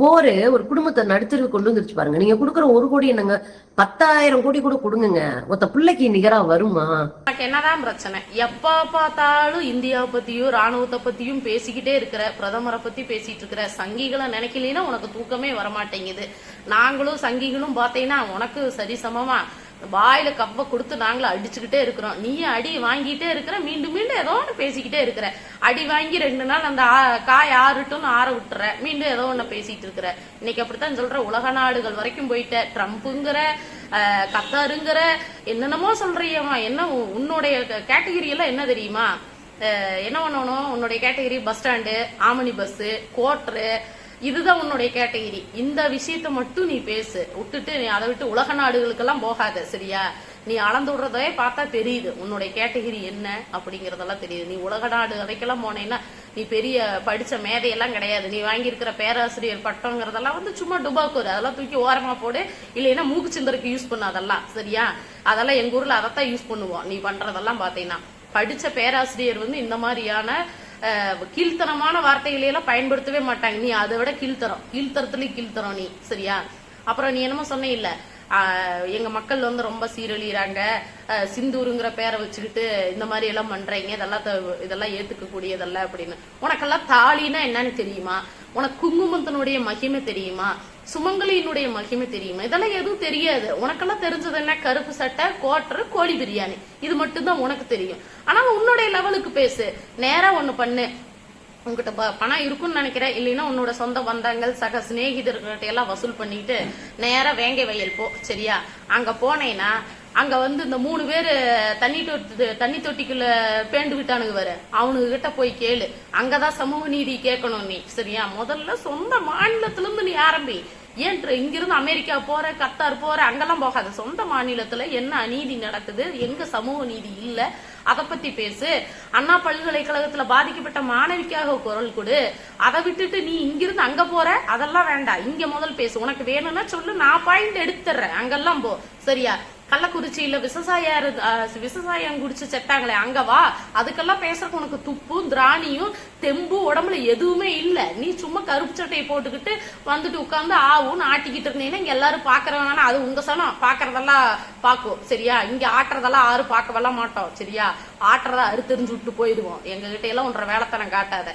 Bore ஒரு குடும்பத்தை நடுத்தருக்கு கொண்டு வந்துருச்சு பாருங்க. நீங்க கொடுக்குற ஒரு கோடி என்னங்க? பத்தாயிரம் கோடி கூட கொடுங்க ஒத்த பிள்ளைக்கு நிகரா வருமா? எனக்கு என்னதான் பிரச்சனை? எப்ப பார்த்தாலும் இந்தியாவை பத்தியும் ராணுவத்தை பத்தியும் பேசிக்கிட்டே இருக்கிற பிரதமரை பத்தி பேசிட்டு இருக்கிற சங்கிகளை நினைக்கலைன்னா உனக்கு தூக்கமே வரமாட்டேங்குது. நாங்களும் சங்கிகளும் பார்த்தீங்கன்னா உனக்கு சரிசமமா வாயில கவ்வ கொடுத்து நாங்களும் அடிச்சுக்கிட்டே இருக்கிறோம். நீ அடி வாங்கிட்டே இருக்கிற மீண்டும் மீண்டும் ஏதோ ஒன்று பேசிக்கிட்டே இருக்கிற. அடி வாங்கி ரெண்டு நாள் அந்த ஆ- காய் ஆறுட்டும்னு ஆற விட்டுற. மீண்டும் ஏதோ ஒன்று பேசிட்டு இருக்கிற. இன்னைக்கு அப்படித்தான் சொல்ற. உலக நாடுகள் வரைக்கும் போயிட்ட. ட்ரம்ப்புங்கிற கத்தாருங்கிற என்னென்னமோ சொல்றியம்மா. என்ன உ- உன்னுடைய கேட்டகிரி எல்லாம் என்ன தெரியுமா? என்ன பண்ணணும்? உன்னுடைய கேட்டகிரி பஸ் ஸ்டாண்டு ஆமணி பஸ் கோட்ரு இதுதான் உன்னுடைய கேட்டகிரி. இந்த விஷயத்த மட்டும் நீ பேசு. விட்டுட்டு நீ அதை விட்டு உலக நாடுகளுக்கெல்லாம் போகாத சரியா? நீ அளந்து விடுறதே பார்த்தா தெரியுது. உன்னுடைய கேட்டகிரி என்ன அப்படிங்கறதெல்லாம் தெரியுது. நீ உலக நாடு அதைக்கெல்லாம் போனேன்னா நீ பெரிய படிச்ச மேதையெல்லாம் கிடையாது. நீ வாங்கியிருக்கிற பேராசிரியர் பட்டங்கிறதெல்லாம் வந்து சும்மா டுபாக்கூர் அதெல்லாம் தூக்கி ஓரமா போடு. இல்லைன்னா மூக்கு சிந்தருக்கு யூஸ் பண்ண அதெல்லாம் சரியா? அதெல்லாம் எங்க ஊர்ல அதைத்தான் யூஸ் பண்ணுவோம். நீ பண்றதெல்லாம் பாத்தீங்கன்னா படிச்ச பேராசிரியர் வந்து இந்த மாதிரியான கீழ்த்தனமான வார்த்தைகளையெல்லாம் பயன்படுத்தவே மாட்டாங்க. நீ அதை விட கீழ்த்தரம். கீழ்த்தரத்துலேயும் கீழ்த்தரம் நீ சரியா? அப்புறம் நீ என்னமோ சொன்ன இல்ல ஆஹ், எங்க மக்கள் வந்து ரொம்ப சீரழிறாங்க சிந்தூருங்கிற பேரை வச்சுக்கிட்டு இந்த மாதிரி எல்லாம் பண்றீங்க. இதெல்லாம் த- இதெல்லாம் ஏத்துக்க கூடியதல்ல அப்படின்னு. உனக்கெல்லாம் தாலின்னா என்னன்னு தெரியுமா? உனக்கு குங்குமத்தினுடைய மகிமை தெரியுமா? சுமங்கலியினுடைய மகிமை தெரியுமா? இதெல்லாம் எதுவும் தெரியாது. உனக்கெல்லாம் தெரிஞ்சது என்ன? கருப்பு சட்டை கோட்டர் கோழி பிரியாணி. இது மட்டும்தான் உனக்கு தெரியும். ஆனா உன்னுடைய லெவலுக்கு பேசு. நேரா ஒண்ணு பண்ணு. உங்ககிட்ட ப- பணம் இருக்கும்னு நினைக்கிறேன். இல்லைன்னா உன்னோட சொந்த பந்தங்கள் சக சிநேகிதர்கிட்ட எல்லாம் வசூல் பண்ணிட்டு நேரா வேங்கை வயல் போ சரியா? அங்க போனேன்னா அங்க வந்து இந்த மூணு பேரு தண்ணி தொட்டு தண்ணி தொட்டிக்குள்ள பேண்டு விட்டானுங்க வர அவனுங்க கிட்ட போய் கேளு. அங்கதான் சமூக நீதி கேட்கணும் நீ சரியா? முதல்ல சொந்த மாநிலத்திலிருந்து நீ ஆரம்பி. ஏன் இங்கிருந்து அமெரிக்கா போற கத்தார் போற அங்கெல்லாம் போகாத. சொந்த மாநிலத்துல என்ன அநீதி நடக்குது? எங்க சமூக நீதி இல்ல? அதை பத்தி பேசு. அண்ணா பல்கலைக்கழகத்துல பாதிக்கப்பட்ட மாணவிக்காக குரல் கொடு. அதை விட்டுட்டு நீ இங்கிருந்து அங்க போற? அதெல்லாம் வேண்டாம். இங்க முதல் பேசு. உனக்கு வேணும்னா சொல்லு. நான் பாயிண்ட் எடுத்துறேன் அங்கெல்லாம் போ. சரியா? கள்ளக்குறிச்சியில விவசாய விவசாயம் குடிச்சு செத்தாங்களே அங்க வா. அதுக்கெல்லாம் பேசுறதுக்கு உனக்கு துப்பும் திராணியும் தெம்பு உடம்புல எதுவுமே இல்ல. நீ சும்மா கருப்பு சட்டையை போட்டுக்கிட்டு வந்துட்டு உட்கார்ந்து ஆவுன்னு ஆட்டிக்கிட்டு இருந்தீங்கன்னா இங்க எல்லாரும் பாக்குறவனா அது உங்க சனம் பாக்குறதெல்லாம் பாக்கும். சரியா? இங்க ஆட்டுறதெல்லாம் ஆறு பார்க்கவெல்லாம் மாட்டோம். சரியா? ஆட்டுறதா அறுத்தெறிஞ்சு விட்டு போயிடுவோம். எங்ககிட்ட எல்லாம் ஒன்றரை வேலைத்தனம் காட்டாத.